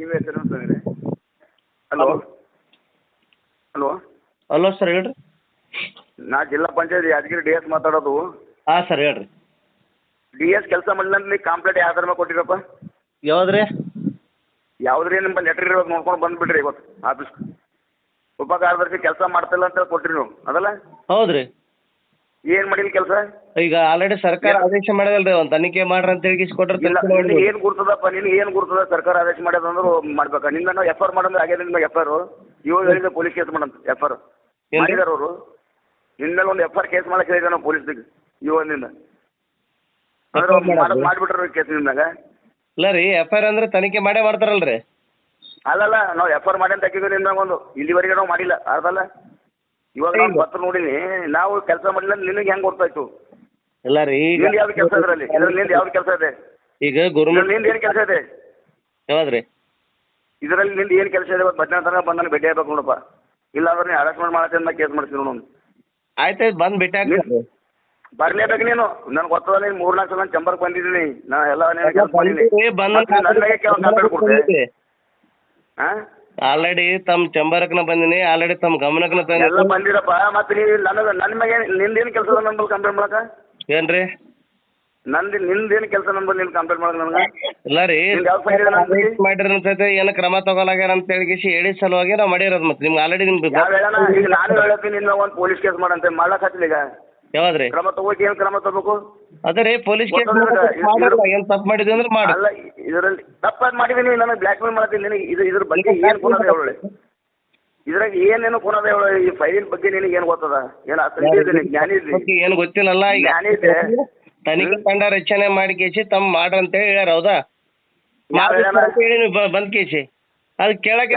T V hello? Hello? Hello? Sir ಹೇಳ್ರಿ. ನಾ ಜಿಲ್ಲಾ ಪಂಚಾಯತ್ ಯಾದಗಿರಿ ಡಿ ಎಸ್ ಮಾತಾಡೋದು. ಹಾಂ ಸರ್ ಹೇಳ್ರಿ. ಡಿ ಎಸ್ ಕೆಲಸ ಮಾಡಿಲ್ಲ ಅಂತ ನೀವು ಕಂಪ್ಲೇಂಟ್ ಯಾವ ಥರ ಕೊಟ್ಟಿರಪ್ಪ? ಯಾವ್ದು ರೀ ಯಾವುದ್ರಿ ನಿಮ್ಮ ಲೆಟ್ರ್ ಇರೋದು ನೋಡ್ಕೊಂಡು ಬಂದ್ಬಿಡ್ರಿ ಇವತ್ತು ಆಫೀಸ್. ಉಪ ಕಾರ್ಯದರ್ಶಿ ಕೆಲಸ ಮಾಡ್ತಿಲ್ಲ ಅಂತ ಕೊಟ್ಟಿರಿ ನೀವು ಅದಲ್ಲ? ಹೌದ್ರಿ. ಏನು ಮಾಡಿಲ್ಲ ಕೆಲಸ? ಈಗ ಆಲ್ರೆಡಿ ಸರ್ಕಾರ ಆದೇಶ ಮಾಡಿದಲ್ರಿ ಒಂದು ತನಿಖೆ ಮಾಡ್ರಿ ಅಂತ ಹೇಳಿ ಕೊಟ್ಟರೆ ಏನ್ ಮಾಡಿ ಏನು ಗುರ್ತದಪ್ಪ ನಿನಗೆ ಏನು ಗುರ್ತದ ಸರ್ಕಾರ ಆದೇಶ ಮಾಡ್ಯದಂದ್ರೆ ಮಾಡ್ಬೇಕ? ನಿನ್ನ ಎಫ್ ಆರ್ ಮಾಡಂದ್ರೆ ಆಗ್ಯದ ನಿಮ್ಮ ಎಫ್ ಆರ್ ಇವಾಗ ಹೇಳಿದ ಪೊಲೀಸ್ ಕೇಸ್ ಮಾಡಂತ ಎಫ್ ಆರ್ ಮಾಡಿದಾರ ಅವರು. ನಿನ್ನ ಮೇಲೆ ಒಂದು ಎಫ್ ಆರ್ ಕೇಸ್ ಮಾಡಕ್ಕೆ ಹೇಳಿದ ನಾವು ಪೊಲೀಸ್ ಅಂದ್ರೆ ಮಾಡೋದು? ಮಾಡಿಬಿಟ್ರೆ ಕೇಸ್ ನಿಮ್ದಾಗ ಇಲ್ಲ ರೀ ಎಫ್ ಆರ್ ಅಂದ್ರೆ ತನಿಖೆ ಮಾಡೇ ಮಾಡ್ತಾರಲ್ರಿ. ಅಲ್ಲಲ್ಲ ನಾವು ಎಫ್ ಆರ್ ಮಾಡಿ ಅಂತ ಹಾಕಿದ್ವಿ ನಿಮ್ದಾಗ ಒಂದು. ಇಲ್ಲಿವರೆಗೆ ನಾವು ಮಾಡಿಲ್ಲ ಅದಲ್ಲ ಇವಾಗ ನಾವು ಪತ್ರ ನೋಡಿನಿ ನಾವು ಕೆಲಸ ಮಾಡಿಲ್ಲ ನಿನಗೆ ಹೆಂಗ್ ಗೊತ್ತಾಯ್ತು? ಇಲ್ಲ ರೀ ಈಗ ನಿಂದು ಯಾವ್ದು ಕೆಲಸ ಇದರಲ್ಲಿ ಇದ್ರಲ್ಲಿ ನಿಂದು ಯಾವ್ದು ಕೆಲಸ ಇದೆ? ಈಗ ಗೌರ್ಮೆಂಟ್ ಇದ್ರಲ್ಲಿ ನಿಂದು ಏನು ಕೆಲಸ ಇದೆ? ಯಾವ್ದ್ರಿ ಇದರಲ್ಲಿ ನಿಂದು ಏನು ಕೆಲಸ ಇದೆ? ಇವತ್ತು ಮಧ್ಯಾಹ್ನ ತನಕ ಬಂದು ನನಗೆ ಭೇಟಿ ಆಗ್ಬೇಕು ನೋಡಪ್ಪ. ಇಲ್ಲ ಅಂದ್ರೆ ನೀನು ಹರಾಸ್ಮೆಂಟ್ ಮಾಡತ್ತೆ ಅಂತ ಕೇಸ್ ಮಾಡ್ತೀನಿ ನೋಡು ಆಯ್ತು ಬಂದು ಭೇಟಿ ಬರ್ಲೇಬೇಕು ನೀನು. ನನಗೆ ಗೊತ್ತದ ನೀನು ಮೂರು ನಾಲ್ಕು ಸಲ ಚಂಬರ್ಗೆ ಬಂದಿದ್ದೀನಿ. ನಾ ಎಲ್ಲ ನೀನು ಕೆಲಸ ಮಾಡೀನಿ ಮತ್ತೆ ನನ್ನ ಮೇಲೆ ಕಂಪ್ಲೇಂಟ್ ಕೊಡ್ತೆ ಹಾಂ ಆಲ್ರೆಡಿ ತಮ್ಮ ಚಂಬರಕ್ನ ಬಂದಿನಿ ಆಲ್ರೆಡಿ ತಮ್ಮ ಗಮನಕ್ಕನ ಎಲ್ಲ ತಂದ ಬಂದಿರಪ್ಪ ಮತ್ತೆ ನೀವು ನನಗೆ ನನ್ನ ಮ್ಯಾಗ ನಿಂದೇನು ಕೆಲಸ ಅದ ನನ್ನ ಕಂಪ್ಲೇಂಟ್ ಮಾಡಕ? ಏನ್ರಿ? ನಂದು ನಿಂದೇನು ಕೆಲಸ ನನ್ನ ನೀನು ಕಂಪ್ಲೇಂಟ್ ಮಾಡಕ ನನಗೆ ಇಲ್ಲ ರೀ. ನಿಂದು ಯಾವ ಫೈಲ್ ಇದೆ ನಂದು? ಮಾಡಿರಿ ಅನ್ಸೈತೆ ಏನು ಕ್ರಮ ತಗೊಳಗ್ಯಾರ ಅಂತ ಹೇಳಿ ಹೇಳಿ ಸಲುವಾಗಿ ನಾವು ಮಾಡಿರೋದು ಮತ್ತೆ. ನಿಮ್ಗೆ ಆಲ್ರೆಡಿ ನಿಮ್ಗೆ ಯಾವ ಹೇಳಣ? ಈಗ ನಾನು ಹೇಳತ್ತೀನಿ ನಿನ್ನ ಒಂದು ಪೊಲೀಸ್ ಕೇಸ್ ಮಾಡಂತೆ ಮಾಡ್ಲಕ್ ಹತ್ತಿಲ್ಲ ಈಗ. ಯಾವ್ದ್ರಿ? ಕ್ರಮ ತಗೋಕೆ ಏನು ಕ್ರಮ ತಗೋಬೇಕು? ಅದೇ ರೀ ಪೊಲೀಸ್ ಕೇಸ್ ಏನು ತಪ್ಪು ಮಾಡಿದ್ವಿ ಅಂದ್ರೆ ಮಾಡಿ. ಅಲ್ಲ ಇದರಲ್ಲಿ ತಪ್ಪಾಗಿ ಮಾಡಿದೀನಿ ನನಗೆ ಬ್ಲ್ಯಾಕ್ ಮೇಲ್ ಮಾಡ್ತೀನಿ ನಿನಗೆ ಇದು ಇದ್ರ ಬಗ್ಗೆ ಏನು ಅದ ಹೇಳಿ ಇದ್ರಾಗ ಏನೇನು ಕುನದ ಹೇಳು ಈ ಫೈಲಿನ ಬಗ್ಗೆ ನಿನಗೆ ಏನು ಗೊತ್ತದ? ಏನು ಅಸಲಿ ಜ್ಞಾನ ಇದ್ರಿ ಏನು ಗೊತ್ತಿಲ್ಲಲ್ಲ ಜ್ಞಾನಿ ಇದೆ ತನಿಖೆ ತಂಡ ರಚನೆ ಮಾಡಿ ಕೇಸಿ ತಮ್ಮ ಮಾಡ್ರಿ ಅಂತ ಹೇಳಿ ಹೇಳ್ಯಾರ ಹೌದಾ? ಯಾರ್ ಹೇಳಿ ನೀವು ಬಂದ್ ಕೇಸಿ. ಅದ್ ಕೇಳಕ್ಕೆ?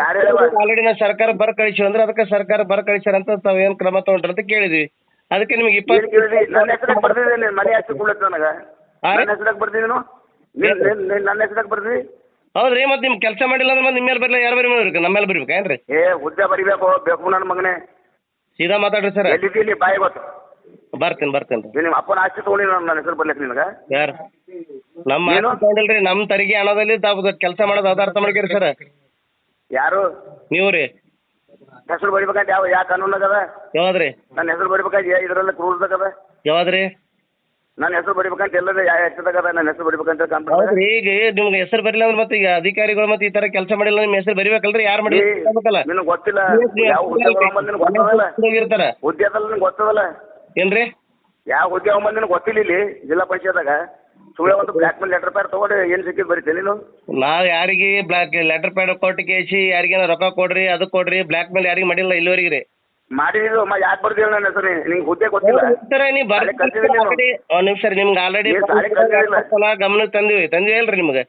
ಆಲ್ರೆಡಿ ನಾವು ಸರ್ಕಾರ ಬರ್ ಕಳಿಸಿ ಅಂದ್ರೆ ಅದಕ್ಕೆ ಸರ್ಕಾರ ಬರ ಕಳಿಸ್ಯಾರ ಅಂತ ತಾವ್ ಏನ್ ಕ್ರಮ ತಗೊಂಡ್ರ ಅಂತ ಕೇಳಿದ್ವಿ. ಅದಕ್ಕೆ ನಿಮಗೆ ಇಪ್ಪತ್ತು ನನ್ನ ಹೆಸರಾಗ ಬರ್ದಿದೆ ನೀನು ಮನೆ ಹಚ್ಚಿ ಕೊಡ್ಲತ್ತ ನನಗೆ? ನನ್ನ ಹೆಸರಾಗ ಬರ್ದಿದ್ದೀನಿ ನೀನು? ನೀನ್- ನೀನ್- ನೀನ್ ನನ್ನ ಹೆಸರಾಗ ಬರ್ದಿ ಹೌದ್ರಿ ಮತ್ತೆ ನಿಮ್ ಕೆಲಸ ಮಾಡಿಲ್ಲ ಅಂದ್ರೆ ಮತ್ತೆ ನಿಮ್ಮ ಮೇಲೆ ಬರಲ್ಲ ಯಾರು ಬರಿ ಮಾಡ್ಬೇಕು ನಮ್ಮ ಮೇಲೆ ಬರಿಬೇಕು ಏನ್ರಿ? ಏ ಹುದ್ದೆ ಬರಿಬೇಕು ಬೇಕು ನನ್ನ ಮಗನೇ. ಸೀದಾ ಮಾತಾಡ್ರಿ ಸರ್. ಎಲ್ಲಿದ್ದೀನಿ ಬಾಯಿ ಗೊತ್ತು. ಬರ್ತೀನಿ ಬರ್ತೀನಿ. ನಿಮ್ಮ ಅಪ್ಪನ ಆಸ್ತಿ ತೊಗೊಂಡಿ ನಾನು ನನ್ನ ಹೆಸರು ಬರ್ಲಿಕ್ಕೆ ನಿನಗೆ. ಯಾರು? ನಮ್ಮ ತಗೊಂಡಿಲ್ರಿ ನಮ್ಮ ತೆರಿಗೆ ಹಣದಲ್ಲಿ ತಾವು ಕೆಲಸ ಮಾಡೋದು ಅದು ಅರ್ಥ ಮಾಡ್ಕೇರಿ ಸರ್. ಯಾರು? ನೀವು ರೀ. ಹೆಸರು ಬರಿಬೇಕಂತ ಯಾವ ಯಾವ ಕಾನೂನಾಗ ಅದ ಯಾವ್ದ್ರಿ? ನನ್ನ ಹೆಸರು ಬರಿಬೇಕಂತ ಇದರಲ್ಲಿ ರೂಲ್ಸ್ದಾಗ ಅದ ಯಾವ್ದ್ರಿ? ನನ್ನ ಹೆಸರು ಬರಿಬೇಕಂತ ಎಲ್ಲದ ಯಾವ ಹೆಸರದಾಗ ಅದ ನನ್ನ ಹೆಸರು ಬರಿಬೇಕಂತ ಕಂಪ್ಲೇಂಟ್ ಹೌದ್ರಿ ಈಗ ನಿಮ್ಗೆ ಹೆಸರು ಬರಲಿಲ್ಲ ಅಂದ್ರೆ ಮತ್ತೆ ಈಗ ಅಧಿಕಾರಿಗಳು ಮತ್ತೆ ಈ ತರ ಕೆಲಸ ಮಾಡಿಲ್ಲ ನಿಮ್ಮ ಹೆಸರು ಬರಿಬೇಕಲ್ರಿ? ಯಾರು ಮಾಡಿ ಗೊತ್ತಲ್ಲ ನಿನಗೆ ಗೊತ್ತಿಲ್ಲ. ಯಾವ ಹುದ್ದೆ ಹೋಗ್ಬಂದ್ ನಿನಗೆ ಗೊತ್ತದಲ್ಲ. ಇರ್ತಾರ? ನಿನಗೆ ಗೊತ್ತದಲ್ಲ. ಏನ್ರಿ? ಯಾವ ಹುದ್ದೆ ನಿನಗೆ ಗೊತ್ತಿಲ್ಲ ಇಲ್ಲಿ ಜಿಲ್ಲಾ ಪಂಚಾಯತ್ದಾಗ ಸುಳ್ಳೆ ಒಂದು ಬ್ಲಾಕ್ ಮೇಲ್ ಲೆಟರ್ ಪ್ಯಾಡ್ ತಗೊಂಡು ಏನು ಸಿಕ್ಕಿದ್ ಬರೀತೀನಿ ನೀನು ನಾವ್ ಯಾರಿಗೆ ಬ್ಲಾಕ್ ಲೆಟರ್ ಪ್ಯಾಡ್ ಕೊಟ್ಟು ಕೇಸಿ ಯಾರಿಗೇನ ರೊಕ್ಕ ಕೊಡ್ರಿ ಅದು ಕೊಡ್ರಿ ಬ್ಲಾಕ್ ಮೇಲ್ ಯಾರಿಗೆ ಮಾಡಿಲ್ಲ ಇಲ್ಲಿವರೆಗೆ ರೀ. ಮಾಡಿದ್ರು ಮ ಯಾಕೆ ಬರ್ದಿಲ್ಲ ನನ್ನ ಹೆಸರು ನಿಂಗೆ ಹುದ್ದೆ ಗೊತ್ತಿಲ್ಲ? ಸರ್ ನೀವು ಬರ್ರಿ ಅಲ್ಲೇ ಕಲ್ತಿದ್ದೀನಿ ನೀನು. ಒಂದ್ ನಿಮಿಷ ರೀ ನಿಮ್ಗೆ ಆಲ್ರೆಡಿ? ಗಮನಕ್ಕೆ ತಂದಿವಿ. ತಂದಿವಿ ಅಲ್ರಿ ನಿಮ್ಗೆ?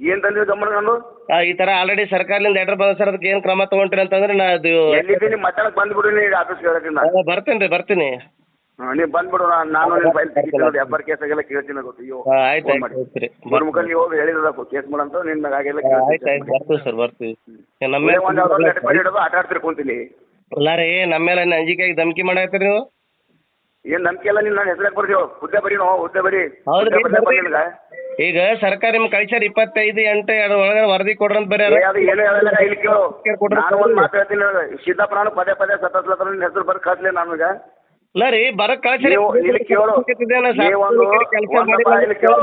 ಏನ್ ತಂದಿದ್ದು ಗಮನ ನಾನು ಆ, ಈ ತರ ಆಲ್ರೆಡಿ ಸರ್ಕಾರದಿಂದ ಲೆಟರ್ ಬಂದ ಸರ್ ಅದಕ್ಕೆ ಏನ್ ಕ್ರಮ ತಗೊಂಡ್ರಿ ಅಂತಂದ್ರೆ ನಾ ಅದು ಎಲ್ಲಿದ್ದೀನಿ? ಮಧ್ಯಾಹ್ನಕ್ಕೆ ಬಂದ್ಬಿಡು ನೀ ಆಫೀಸ್ಗೆ ಹೇಳಕ್ಕೆ ಆ, ಬರ್ತೇನೆ ರೀ ಬರ್ತೀನಿ. ನೀವು ಬಂದ್ಬಿಡು ನಾನು ನಾನು ನಿನ್ನ ಫೈಲ್ ತೆಗಿತೀನಿ ಎಫ್ ಆರ್ ಕೇಸ್ ಆಗೆಲ್ಲ ಕೇಳ್ತೀನಿ ಗೊತ್ತು. ಅಯ್ಯೋ ಆಯ್ತು ಫೋನ್ ಆಯ್ತು ಮಾಡಿ. ಆಯ್ತು ರೀ ಗುರುಮುಖಲ್ಲಿ ಹೋಗಿ ಹೇಳಿದ ಕೇಸ್ ಮಾಡಂತ ನಿನ್ನ ಹಾಗೆಲ್ಲ ಆಯ್ತು ಆಯ್ತು ಬರ್ತೀವಿ ಸರ್ ಬರ್ತೀವಿ ನಮ್ಮ ಮೇಲೆ ಒಂದು ಯಾವ್ದೋ ಮೇಲೆ ಲೆಟರ್ ಪ್ಯಾಡ್ ಇಡೋದು ಆಟ ಆಡ್ತಿರ್ ಕುಂತೀನಿ ಅಲ್ಲ ರೀ ನಮ್ಮ ಮೇಲೆ ಅಂಜಿಕೆಯಾಗಿ ಧಮಕಿ ಮಾಡಾತ್ತೀರಿ ನೀವು? ಏನು ನಂಬಿಕೆ ಎಲ್ಲ ನೀನು ನನ್ನ ಹೆಸರಾಗ ಬರ್ತೀವೋ ಹುದ್ದೆ ಬರೀ ನಾವು ಹುದ್ದೆ ಬರೀ. ಹುದ್ದೆ. ಈಗ ಸರ್ಕಾರ ನಿಮ್ ಕಳಿಸ್ಯಾರ ಇಪ್ಪತ್ತೈದು ಎಂಟು ಎರಡು ಒಳಗೆ ವರದಿ ಕೊಡ್ರಿ ಅಂತ ಏ, ಅದು ಏನೂ ಹೇಳಲ್ಲ ಇಲ್ಲಿ ಕೇಳು. ಕೊಡ್ರಿ. ನಾನು ಒಂದು ಮಾತು ಹೇಳ್ತೀನಿ ನಿನಗೆ. ಸಿದ್ದಪ್ಪ ನಾನು ಪದೇ ಪದೇ ಸತ್ತ ನಿನ್ನ ಹೆಸರು ಬರ್ದು ನಾನು ನನಗೆ. ಇಲ್ಲ ರೀ ಬರಕ್ ಕಳ್ಸಿ ನೀವು ಇಲ್ಲಿ ಕೇಳು. ನೀವು ಒಂದು- ಇಲ್ಲಿ ಕೇಳು.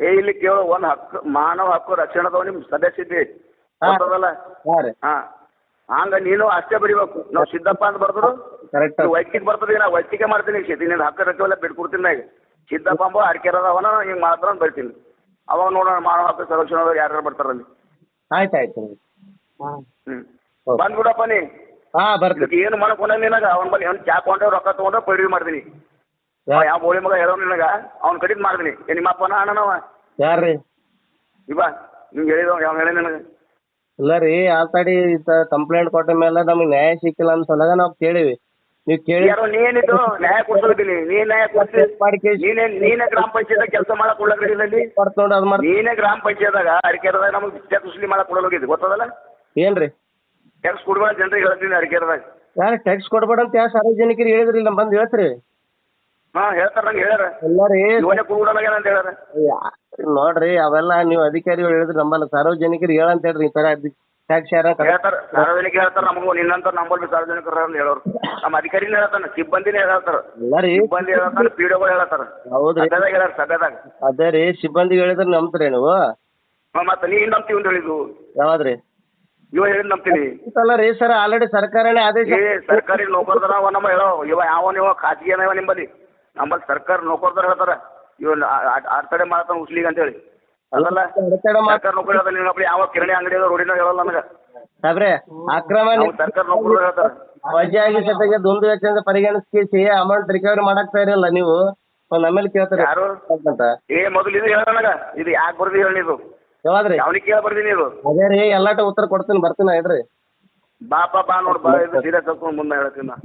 ಏ ಇಲ್ಲಿ ಕೇಳು. ಒಂದು ಹಕ್ಕು ಮಾನವ ಹಕ್ಕು ರಕ್ಷಣದವ ನಿಮ್ ಸದಸ್ಯ ಇದ್ದಿ ಹಾ. ಗೊತ್ತದಲ್ಲ? ಹಾಂ ರೀ. ಹಾ. ಹಂಗ ನೀನು ಅಷ್ಟೇ ಬರಿಬೇಕು. ನಾವು ಸಿದ್ದಪ್ಪ ಅಂತ ಬರ್ದ್ರು. ಕರೆಕ್ಟ್ ವೈಯಕ್ತಿಕ ಬರ್ತದೆ ನಾ ವೈಯಕ್ತಿಕ ಮಾಡ್ತೀನಿ. ಸಿದ್ದಿ ನಿನ್ನ ಹಕ್ಕ ರಕ್ಕವೆಲ್ಲ ಬಿಟ್ಕೊಡ್ತೀನಿ ನಾ ಈಗ ಸಿದ್ದಪ್ಪ ಅಂಬ ಅರ್ಕೆರದವನ ಹಿಂಗ್ ಮಾಡ್ತಾರ ಅಂತ ಬರ್ತೀನಿ. ಅವಾಗ ನೋಡೋಣ ಮಾನವ ಹಕ್ಕು ಸಂರಕ್ಷಣದವ್ರು ಯಾರ್ಯಾರು ಬರ್ತಾರಲ್ಲಿ. ಆಯ್ತು ಆಯ್ತು ಹ್ಞೂ ಹೌದು. ಬಂದ್ಬಿಡಪ್ಪ ನೀ. ಹಾಂ ಬರ್ತೀವಿ ಇದಕ್ಕೆ ಏನು ಮಾಡಕ್ಕೆ ನಿನಗೆ? ಅವ್ನ ಬಳಿ ಅವ್ನು ಚಾ ಕೊಂಡ್ರೆ ರೊಕ್ಕ ತೊಗೊಂಡ್ರೆ ಪೈರಿ ಮಾಡ್ತೀನಿ. ಅವ ಯಾವ ಬೋಳಿ ಮಗ ಹೇಳೋ ನಿನಗ? ಅವ್ನ ಕಡಿದ್ ಮಾಡ್ತೀನಿ. ಏ ನಿಮ್ಮ ಅಪ್ಪನ ಅಣ್ಣನವ ಯಾರು ರೀ ಇವ ನಿಮ್ಗೆ ಹೇಳಿದ ಯಾವ ಹೇಳಿ ನಿನಗೆ. ಇಲ್ಲ ರೀ ಆಲ್ರೆಡಿ ಕಂಪ್ಲೇಂಟ್ ಕೊಟ್ಟ ಮೇಲೆ ನಮಗೆ ನ್ಯಾಯ ಸಿಕ್ಕಿಲ್ಲ ಅಂತ ಸಲಗ ನಾವು ಕೇಳಿವಿ. ನೀವು ಕೇಳಿ ಯಾರೋ ನೀನಿದ್ದು ನ್ಯಾಯ ಕೊಡ್ಸೋದಿದ್ದೀನಿ. ನೀ ನ್ಯಾಯ ಕೊಡ್ಸಿ. ಮಾಡಿ ಕೇಳಿ. ನೀನೇ ನೀನೇ ಗ್ರಾಮ ಪಂಚಾಯತ್ ಕೆಲಸ ಮಾಡಕ್ ಕೊಡ್ಲಕ್ಕಿಲ್ಲ ಬರ್ತ ನೋಡಿ ಅದು ಮಾಡಿ ನೀನೇ ಗ್ರಾಮ ಪಂಚಾಯತ್ದಾಗ ಅಡಿಕೆದಾಗ ನಮಗೆ ಟ್ಯಾಕ್ಸ್ ಉಸ್ಲಿ ಮಾಡಕ್ ಕೊಡಲ್ಲ ಹೋಗಿದ್ದು ಗೊತ್ತದಲ್ಲ? ಏನು ರೀ ಟ್ಯಾಕ್ಸ್ ಕೊಡ್ಬೇಡ ಜನರಿಗೆ ಹೇಳ್ತೀನಿ ಅಡಿಕೆದಾಗ ಯಾರು ಟ್ಯಾಕ್ಸ್ ಕೊಡ್ಬೇಡ ಅಂತ ಯಾವ ಸಾರ್ವಜನಿಕರಿಗೆ ಹೇಳಿದ್ರಿ ನಮ್ಮ ಬಂದು ಹೇಳ್ತೀರಿ? ಹಾ ಹೇಳ್ತಾರ ನಂಗೆ ಹೇಳ್ಯಾರ. ಎಲ್ಲ ರೀ ಇವನೇ ಕುಡ್ಬಿಡಲಾಗ್ಯಾನ ಅಂತ ಹೇಳ್ಯಾರ. ನೋಡ್ರಿ ಅವೆಲ್ಲ ನೀವು ಅಧಿಕಾರಿಗಳು ಹೇಳಿದ್ರೆ ನಮ್ಮಲ್ಲ ಸಾರ್ವಜನಿಕರಿಗೆ ಹೇಳಂತ ಹೇಳ್ರಿ ಈ ತರ ಟ್ಯಾಕ್ಸ್ ಯಾರ ಹೇಳ್ತಾರ ಸಾರ್ವಜನಿಕ ಹೇಳ್ತಾರ ನಮಗೂ ನಿನ್ನಂತ ನಂಬಲ್ಲಿ ಸಾರ್ವಜನಿಕರು ಅಂತ ಹೇಳೋರು. ನಮ್ಮ ಅಧಿಕಾರಿನೇ ಹೇಳ್ತಾನ ಸಿಬ್ಬಂದಿನೇ ಹೇಳ್ತಾರ. ಇಲ್ಲ ಸಿಬ್ಬಂದಿ ಹೇಳ್ತಾರ ಪಿ ಡಿ ಹೇಳ್ತಾರ. ಹೌದ್ರಿ. ಸಭೆದಾಗ ಹೇಳ್ಯಾರ ಸಭೆದಾಗ. ಅದೇ ರೀ ಸಿಬ್ಬಂದಿ ಹೇಳಿದ್ರೆ ನಂಬ್ತೀರಿ ನೀವು? ಮತ್ತೆ ನೀ ನಂಬ್ತೀವಿ ಅಂತ ಹೇಳಿದ್ವು ಯಾವ್ದ್ರಿ? ಇವ ಹೇಳಿದ್ ನಂಬ್ತೀನಿ. ಅಲ್ಲ ರೀ ಸರ್ ಆಲ್ರೆಡಿ ಸರ್ಕಾರನೇ ಆದೇಶ ಏ ಸರ್ಕಾರಿ ನೌಕರದಾರ ಅವ ನಮ್ಮ ಹೇಳೋ. ಇವ ಯಾವ ನೀವು ಖಾಸಗಿ ಏನವ ನಿಂಬಲ್ಲಿ. ನಮ್ಮಲ್ಲಿ ಸರ್ಕಾರ ನೌಕರದಾರ ಹೇಳ್ತಾರ. ಇವ ಆಡ್ತಡೆ ಮಾಡ್ತಾನ ಉಸ್ಲಿಗೆ ಅಂತ ಹೇಳಿ ಅಲ್ಲಲ್ಲ ಅಡೆತಡೆ ಮಾಡ್- ಸರ್ಕಾರ ನೌಕರಿ ಹೇಳ್ತಾರ ನಿನ್ನ ಯಾವ ಕಿರಣಿ ಅಂಗಡಿ ಅದ ರೋಡಿನ ಹೇಳಲ್ಲ ನನಗ. ಸಾಬ್ರೆ ಅಕ್ರಮ ನಾವು ಸರ್ಕಾರ ನೌಕರರು ಹೇಳ್ತಾರ. ವಜಾಗಿ ಜೊತೆಗೆ ದುಂದು ವೆಚ್ಚ ಅಂತ ಪರಿಗಣಿಸಿ ಅಮೌಂಟ್ ರಿಕವರಿ ಮಾಡಾಕ್ತಾ ಇರಲ್ಲ ನೀವು. ಒಂದ್ ಆಮೇಲೆ ಕೇಳ್ತಾರೆ. ಯಾರು? ಅಂತ ಏ ಮೊದಲು ಇದು ಹೇಳ ನನಗ. ಇದು ಯಾಕೆ ಬರ್ದಿ ಹೇಳಿ ಇದು ಯಾವ್ದ್ರಿ? ಯಾವನಿಗೆ ಕೇಳ ಬರ್ತೀನಿ ಇದು ಅದೇ ರೀ ಎಲ್ಲಾಟ ಉತ್ತರ ಕೊಡ್ತೀನಿ ಬರ್ತೀನಿ ಇಡ್ರಿ ಬಾಪ ಬಾ ನೋಡ್ ಬಾ ಇದು ಸೀರಿಯಸ್ ಮುಂದೆ ಹೇಳ್ತೀನಿ ನಾ.